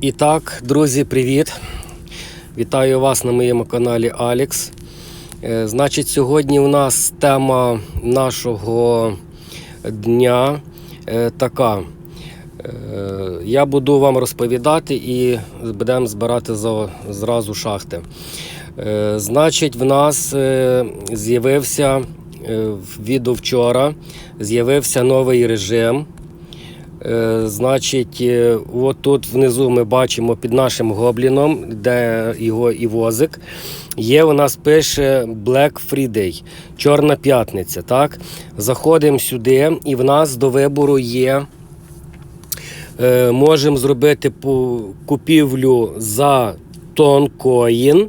І так, друзі, привіт! Вітаю вас на моєму каналі Алікс. Е, Значить, сьогодні у нас тема нашого дня е, така. Е, Я буду вам розповідати і будемо збирати зразу шахти. Значить, в нас з'явився е, від вчора з'явився новий режим. Е, Значить, е, от тут внизу ми бачимо під нашим гобліном, де його і возик. Є у нас пише Black Friday, Чорна п'ятниця. Так? Заходимо сюди, і в нас до вибору є. Е, Можемо зробити купівлю за тонкоїн.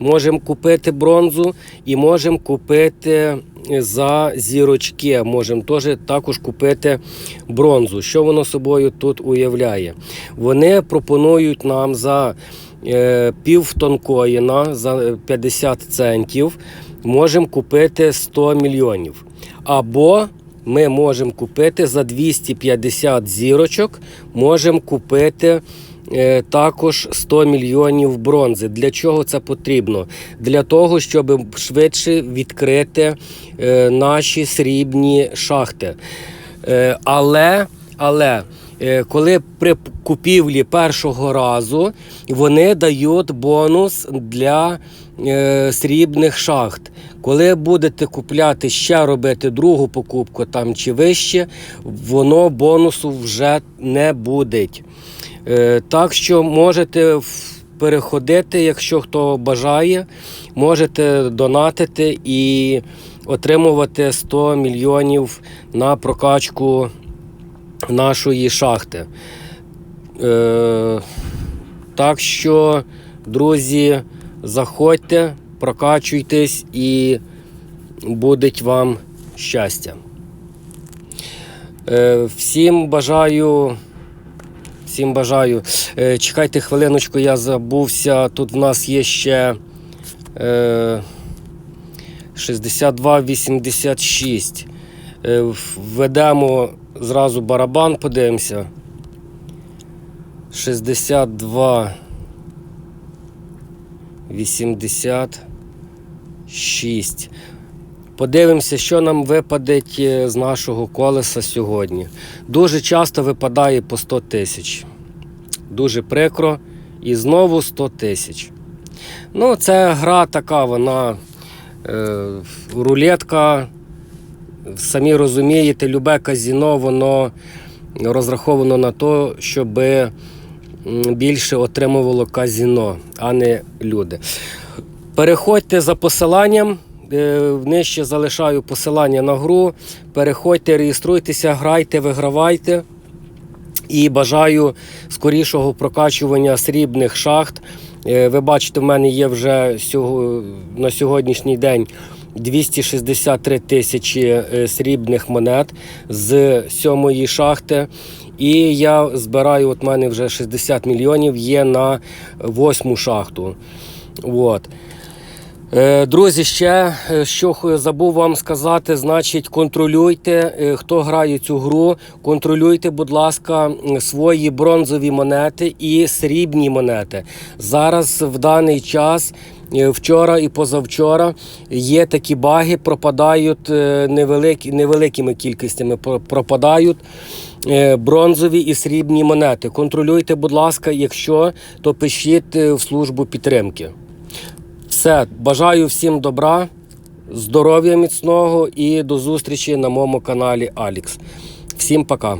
Можемо купити бронзу і можемо купити за зірочки. Можемо теж також купити бронзу. Що воно собою тут уявляє? Вони пропонують нам за е, пів тонкоїна, за 50 центів, можемо купити 100 мільйонів. Або ми можемо купити за 250 зірочок, можемо купити також 100 мільйонів бронзи. Для чого це потрібно? Для того, щоб швидше відкрити е, наші срібні шахти. Е, але, але е, коли при купівлі першого разу вони дають бонус для е, срібних шахт. Коли будете купляти ще робити другу покупку там чи вище, воно бонусу вже не буде. Е, Так що можете переходити, якщо хто бажає, можете донатити і отримувати 100 мільйонів на прокачку нашої шахти. Е, Так що, друзі, заходьте, прокачуйтесь і буде вам щастя. Е, Всім бажаю. Всім бажаю. Е, Чекайте хвилиночку, я забувся. Тут в нас є ще е, 62,86. Е, Введемо зразу барабан, подивимося. 62 86. Подивимося, що нам випаде е, з нашого колеса сьогодні. Дуже часто випадає по 100 тисяч. Дуже прикро. І знову 100 тисяч. Ну, це гра така, вона е, рулетка. Самі розумієте, любе казіно, воно розраховано на те, щоб більше отримувало казіно, а не люди. Переходьте за посиланням. Е, Нижче залишаю посилання на гру. Переходьте, реєструйтеся, грайте, вигравайте. І бажаю скорішого прокачування срібних шахт. Е, Ви бачите, в мене є вже на сьогоднішній день 263 тисячі е, срібних монет з сьомої шахти. І я збираю, от в мене вже 60 мільйонів є на восьму шахту. От. Е, Друзі, ще е, що забув вам сказати, значить, контролюйте, е, хто грає цю гру, контролюйте, будь ласка, свої бронзові монети і срібні монети. Зараз в даний час. Вчора і позавчора є такі баги, пропадають невеликі, невеликими кількостями, пропадають бронзові і срібні монети. Контролюйте, будь ласка, якщо, то пишіть в службу підтримки. Все, бажаю всім добра, здоров'я міцного і до зустрічі на моєму каналі Алікс. Всім пока.